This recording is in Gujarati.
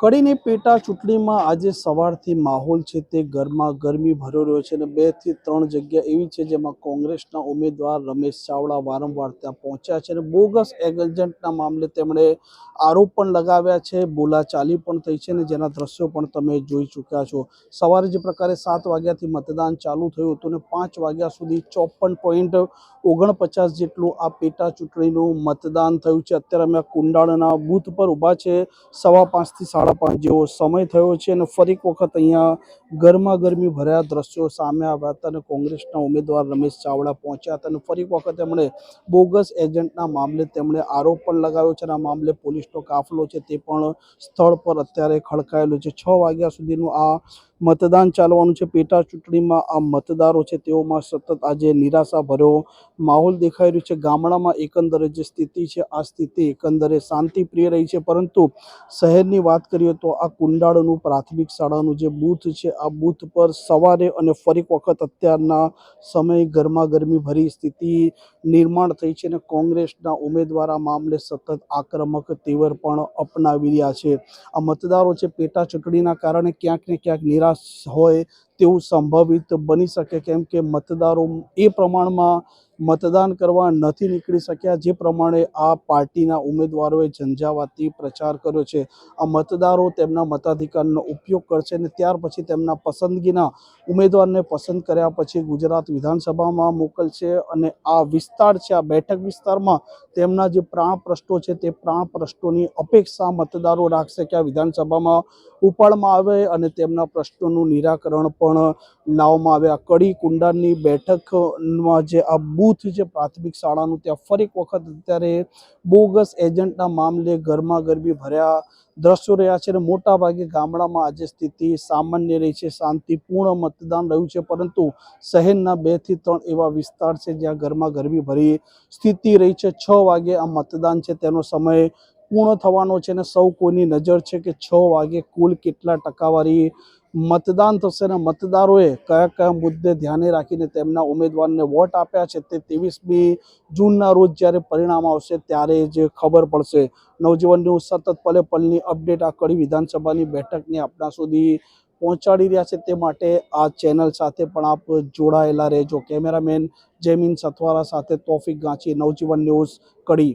કડીની પેટા ચૂંટણીમાં આજે સવારથી માહોલ છે તે ગરમા ગરમી ભર્યો રહ્યો છે અને બેથી ત્રણ જગ્યા એવી છે જેમાં કોંગ્રેસના ઉમેદવાર રમેશ ચાવડા વારંવાર ત્યાં પહોંચ્યા છે અને બોગસ એજન્ટના મામલે તેમણે આરોપ પણ લગાવ્યા છે, બોલાચાલી પણ થઈ છે અને જેના દ્રશ્યો પણ તમે જોઈ ચૂક્યા છો. સવારે જે પ્રકારે સાત વાગ્યાથી મતદાન ચાલુ થયું હતું અને પાંચ વાગ્યા સુધી ચોપન પોઈન્ટ ઓગણપચાસ જેટલું આ પેટા ચૂંટણીનું મતદાન થયું છે. અત્યારે અમે કુંડાળના બૂથ પર ઊભા છે. સવા પાંચથી સાડા પાંચ જેવો સમય થયો છે અને ફરી વખત અહીંયા ગરમા ગરમી ભર્યા દ્રશ્યો સામે આવ્યા હતા અને કોંગ્રેસના ઉમેદવાર રમેશ ચાવડા પહોંચ્યા હતા અને ફરી વખત એમણે બોગસ એજન્ટના મામલે તેમણે આરોપ પણ લગાવ્યો છે અને આ મામલે પોલીસનો કાફલો છે તે પણ સ્થળ પર અત્યારે ખડકાયેલો છે. છ વાગ્યા સુધીનું આ મતદાન ચાલવાનું છે. પેટા ચૂંટણીમાં આ મતદારો છે, તેઓમાં સતત આજે નિરાશા ભર્યો માહોલ દેખાઈ રહ્યો છે. ગામડામાં એકંદરે જે સ્થિતિ છે, આ સ્થિતિ એકંદરે શાંતિપ્રિય રહી છે. પરંતુ શહેરની વાત કરીએ તો આ કુંડાળનું પ્રાથમિક શાળાનું જે બૂથ છે, આ બૂથ પર સવારે અને ફરી વખત અત્યારના સમય ગરમાગરમી ભરી સ્થિતિ નિર્માણ થઈ છે અને કોંગ્રેસના ઉમેદવાર મામલે સતત આક્રમક તેવર પણ અપનાવી રહ્યા છે. આ મતદારો છે, પેટા ચૂંટણીના કારણે ક્યાંક ને ક્યાંક નિરાશ હોય તેવું સંભવિત બની શકે કેમ કે મતદારો એ પ્રમાણમાં મતદાન કરવા નથી નીકળી શક્યા. જે પ્રમાણે આ પાર્ટીના ઉમેદવારોએ ઝંઝાવાતી પ્રચાર કર્યો છે. આ મતદારો તેમના મતાધિકારનો ઉપયોગ કરશે અને ત્યાર પછી તેમના પસંદગીના ઉમેદવારને પસંદ કર્યા પછી ગુજરાત વિધાનસભામાં મોકલશે અને આ વિસ્તાર છે, આ બેઠક વિસ્તારમાં તેમના જે પ્રાણ પ્રશ્નો છે તે પ્રાણ પ્રશ્નોની અપેક્ષા મતદારો રાખશે કે આ વિધાનસભામાં ઉપાડમાં આવે અને તેમના પ્રશ્નોનું નિરાકરણ પણ લાવવામાં આવ્યા. કડી કુંડાની બેઠકમાં જે આ બૂથ છે પ્રાથમિક શાળાનું ત્યાં ફરી વખત અત્યારે બોગસ એજન્ટના મામલે ગરમા ગરમી ભર્યા દ્રશ્યો રહ્યા છે અને મોટાભાગે ગામડામાં આજે સ્થિતિ સામાન્ય રહી છે. શાંતિપૂર્ણ મતદાન રહ્યું છે, પરંતુ શહેરના બેથી ત્રણ એવા વિસ્તાર છે જ્યાં ગરમા ગરમી ભરી સ્થિતિ રહી છે. છ વાગે આ મતદાન છે, તેનો સમય પૂર્ણ થવાનો છે અને સૌ કોઈની નજર છે કે છ વાગે કુલ કેટલા ટકાવારી મતદાન થશે અને મતદારોએ કયા કયા મુદ્દે ધ્યાને રાખીને તેમના ઉમેદવારને વોટ આપ્યા છે તે ત્રેવીસમી જૂનના રોજ જ્યારે પરિણામ આવશે ત્યારે જ ખબર પડશે. નવજીવન ન્યૂઝ સતત પલે પલની અપડેટ આ કડી વિધાનસભાની બેઠકને આપણા સુધી પહોંચાડી રહ્યા છે તે માટે આ ચેનલ સાથે પણ આપ જોડાયેલા રહેજો. કેમેરામેન જેમિન સથવારા સાથે તોફિક ગાંચી, નવજીવન ન્યૂઝ કડી.